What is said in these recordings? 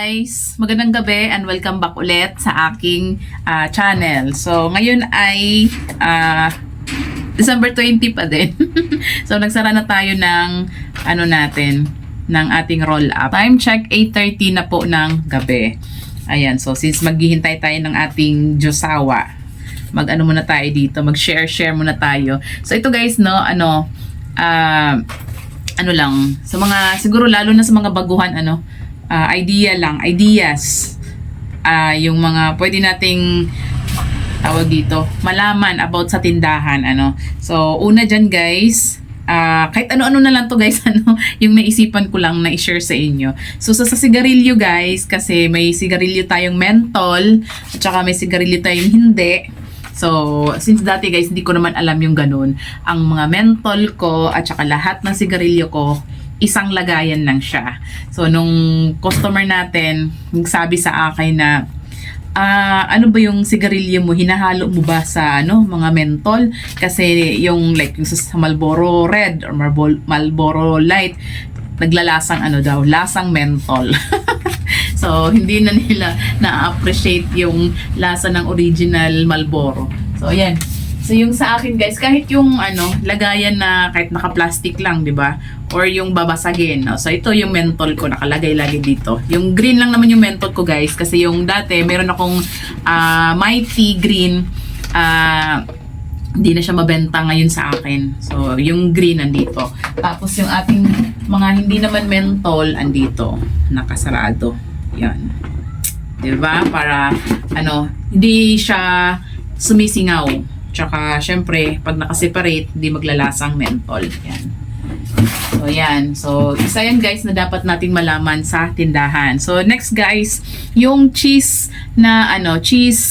guys, magandang gabi and welcome back ulit sa aking ah, channel. So, ngayon ay ah, December 20 pa din. so, nagsara na tayo ng ano natin, ng ating roll up. Time check 8.30 na po ng gabi. Ayan, so since maghihintay tayo ng ating Josawa, mag-ano muna tayo dito, mag-share-share muna tayo. So, ito guys, no, ano, ah, ano lang, sa mga, siguro lalo na sa mga baguhan, ano, ah, idea lang, ideas, ah, yung mga pwede nating tawag dito, malaman about sa tindahan, ano. So, una dyan guys, ah, kahit ano-ano na lang to guys, ano, yung naisipan ko lang na i-share sa inyo. So, sa, sa sigarilyo guys, kasi may sigarilyo tayong mentol, at saka may sigarilyo tayong hindi. So, since dati guys, hindi ko naman alam yung ganun. Ang mga mentol ko at saka lahat ng sigarilyo ko, isang lagayan lang siya. So, nung customer natin, nagsabi sa akin na, ah, ano ba yung sigarilyo mo? Hinahalo mo ba sa ano, mga mentol? Kasi yung like yung sa Marlboro Red or Marlboro Light, naglalasang ano daw, lasang mentol. so, hindi na nila na-appreciate yung lasa ng original Marlboro. So, ayan. So, yung sa akin guys, kahit yung ano, lagayan na kahit naka-plastic lang, di ba? Or yung babasagin. No? So, ito yung mentol ko, nakalagay lagi dito. Yung green lang naman yung mentol ko guys, kasi yung dati, meron akong ah, Mighty Green, ah, hindi na siya mabenta ngayon sa akin. So, yung green nandito. Tapos yung ating mga hindi naman mentol, andito. Nakasarado. Yan. 'Di ba? Para, ano, hindi siya sumisingaw. Tsaka, syempre, pag nakaseparate, hindi maglalasang mentol. Yan. So, yan. So, isa yan guys na dapat nating malaman sa tindahan. So, next guys, yung cheese na, ano, cheese,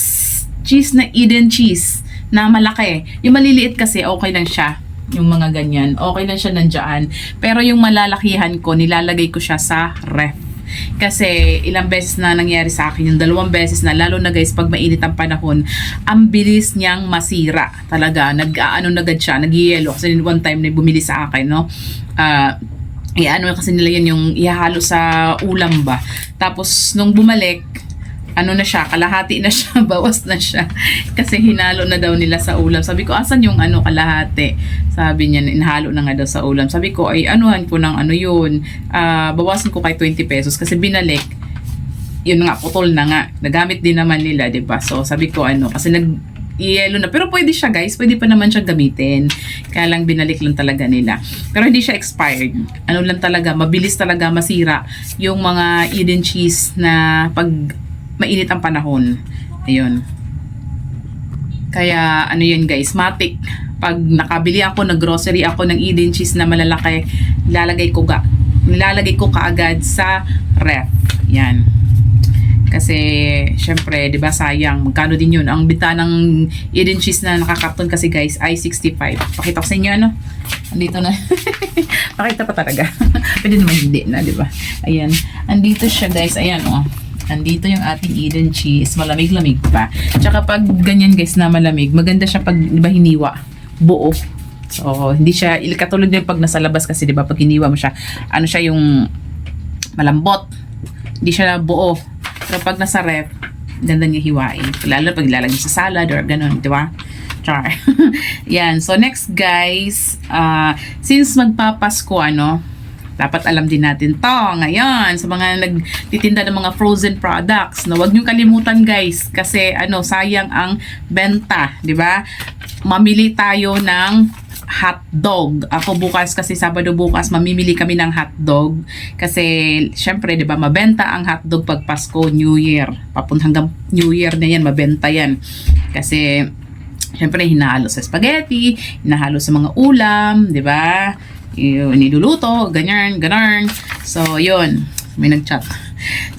cheese na Eden cheese na malaki. Yung maliliit kasi, okay lang siya. Yung mga ganyan. Okay lang siya nandyan. Pero yung malalakihan ko, nilalagay ko siya sa ref. Kasi ilang beses na nangyari sa akin, yung dalawang beses na, lalo na guys, pag mainit ang panahon, ang bilis niyang masira. Talaga, nag-ano na agad siya, nag-yellow. Kasi one time na bumili sa akin, no? Ah, ano kasi nila yan yung ihahalo sa ulam ba. Tapos nung bumalik, ano na siya, kalahati na siya, bawas na siya. Kasi hinalo na daw nila sa ulam. Sabi ko, asan yung ano kalahati? Sabi niya, inhalo na nga daw sa ulam. Sabi ko, ay anuhan ko ng ano yun. Ah, bawasan ko kay 20 pesos kasi binalik. Yun nga, putol na nga. Nagamit din naman nila, 'di ba So sabi ko, ano, kasi nag yelo na. Pero pwede siya guys, pwede pa naman siya gamitin. Kaya lang binalik lang talaga nila. Pero hindi siya expired. Ano lang talaga, mabilis talaga masira yung mga Eden cheese na pag mainit ang panahon. Ayun. Kaya ano yun guys, matik. Pag nakabili ako, nag-grocery ako ng Eden cheese na malalaki, nilalagay ko, ga, nilalagay ko kaagad sa ref. Yan. Kasi, syempre, di ba sayang, magkano din yun. Ang bita ng Eden cheese na nakakarton kasi guys ay 65. Pakita ko sa inyo, ano? Andito na. Pakita pa talaga. Pwede naman hindi na, di ba? Ayan. Andito siya guys. Ayan, oh. Andito yung ating Eden cheese. Malamig-lamig pa. Tsaka pag ganyan guys na malamig, maganda siya pag, di ba, hiniwa. Buo. So, hindi siya, katulad yung pag nasa labas kasi, di ba, pag hiniwa mo siya, ano siya yung malambot. Hindi siya buo. Pero pag nasa ref, ganda niya hiwain. Lalo pag ilalagay sa salad or ganun, di ba? Char. Yan. So, next guys, uh, since magpapasko, ano, dapat alam din natin to ngayon sa mga nagtitinda ng mga frozen products na wag niyo kalimutan guys kasi ano sayang ang benta di ba mamili tayo ng hot dog. Ako bukas kasi Sabado bukas mamimili kami ng hot dog kasi syempre 'di ba mabenta ang hot dog pag Pasko, New Year. Papun hanggang New Year na 'yan mabenta 'yan. Kasi syempre hinahalo sa spaghetti, hinahalo sa mga ulam, 'di ba? Yung niluluto, ganyan, ganyan. So, yun. May nag-chat.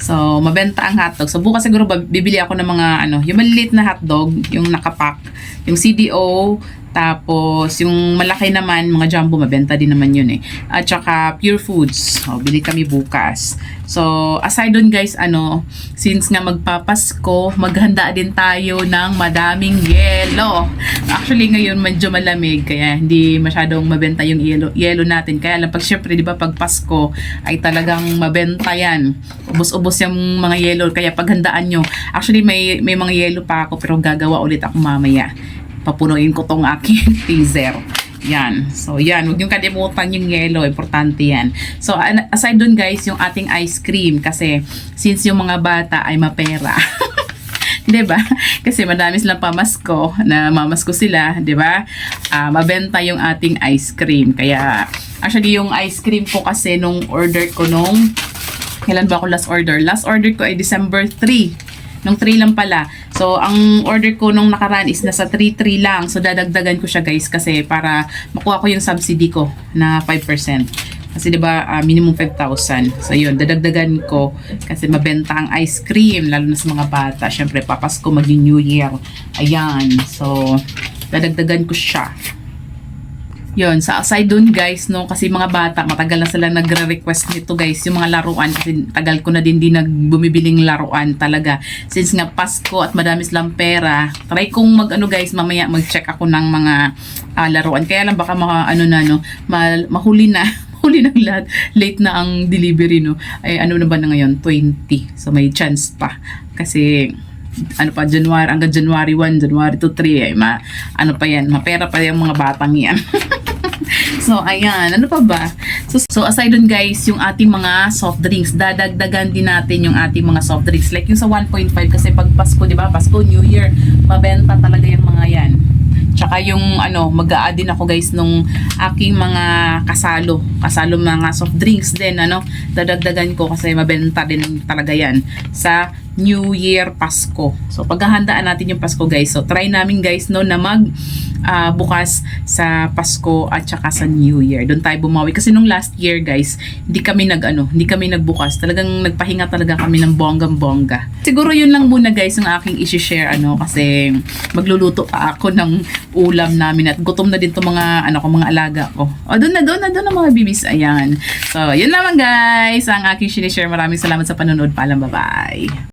So, mabenta ang hotdog. So, bukas siguro bibili ako ng mga ano, yung maliliit na hotdog, yung nakapack, yung CDO, tapos yung malaki naman, mga jumbo, mabenta din naman yun eh. At saka Pure Foods. So, bili kami bukas. So, aside dun guys, ano, since nga magpapasko, maghanda din tayo ng madaming yelo. Actually, ngayon medyo malamig, kaya hindi masyadong mabenta yung yelo, yelo natin. Kaya lang, pag syempre, di ba, pag Pasko, ay talagang mabenta yan. ubos-ubos yung mga yelo. Kaya paghandaan nyo. Actually, may, may mga yelo pa ako pero gagawa ulit ako mamaya. Papunuin ko tong aking freezer. Yan. So, yan. Huwag niyong kalimutan yung yellow. Importante yan. So, aside dun guys, yung ating ice cream. Kasi, since yung mga bata ay mapera. 'di ba? Kasi madami silang pamasko na mamasko sila, 'di ba? Ah, mabenta yung ating ice cream. Kaya actually yung ice cream ko kasi nung order ko nung kailan ba ako last order? Last order ko ay December 3. Nung 3 lang pala. So, ang order ko nung nakaraan is nasa 3-3 lang. So, dadagdagan ko siya guys kasi para makuha ko yung subsidy ko na 5%. Kasi 'di ba ah, minimum 5,000. So yun, dadagdagan ko kasi mabenta ang ice cream lalo na sa mga bata. Syempre papasko maging New Year. Ayan. So dadagdagan ko siya. Yun, sa aside dun guys, no, kasi mga bata, matagal na sila nagre-request nito guys, yung mga laruan, kasi tagal ko na din din nagbumibiling laruan talaga. Since nga Pasko at madami silang pera, try kong mag, ano guys, mamaya mag-check ako ng mga ah, laruan. Kaya lang baka mga, ano na, no, ma- mahuli na, huli ng lahat. Late na ang delivery, no. Ay, ano na ba na ngayon? 20. So, may chance pa. Kasi, ano pa, January, hanggang January 1, January 2, 3, ay, ma, ano pa yan, mapera pa yung mga batang yan. so, ayan, ano pa ba? So, so, aside dun guys, yung ating mga soft drinks, dadagdagan din natin yung ating mga soft drinks. Like yung sa 1.5, kasi pag Pasko, di ba, Pasko, New Year, mabenta talaga yung mga yan. Tsaka yung ano, mag a din ako guys nung aking mga kasalo. Kasalo mga soft drinks din, ano. Dadagdagan ko kasi mabenta din talaga yan sa New Year Pasko. So paghahandaan natin yung Pasko guys. So try namin guys no na mag ah, bukas sa Pasko at saka sa New Year. Doon tayo bumawi kasi nung last year guys, hindi kami nag ano, hindi kami nagbukas. Talagang nagpahinga talaga kami ng bonggang-bongga. Siguro yun lang muna guys yung aking i-share ano kasi magluluto pa ako ng ulam namin at gutom na din to mga ano ko mga alaga ko. O doon na doon na doon ang mga bibis ayan. So, yun naman guys ang aking sinishare. Maraming salamat sa panonood. Paalam, bye-bye.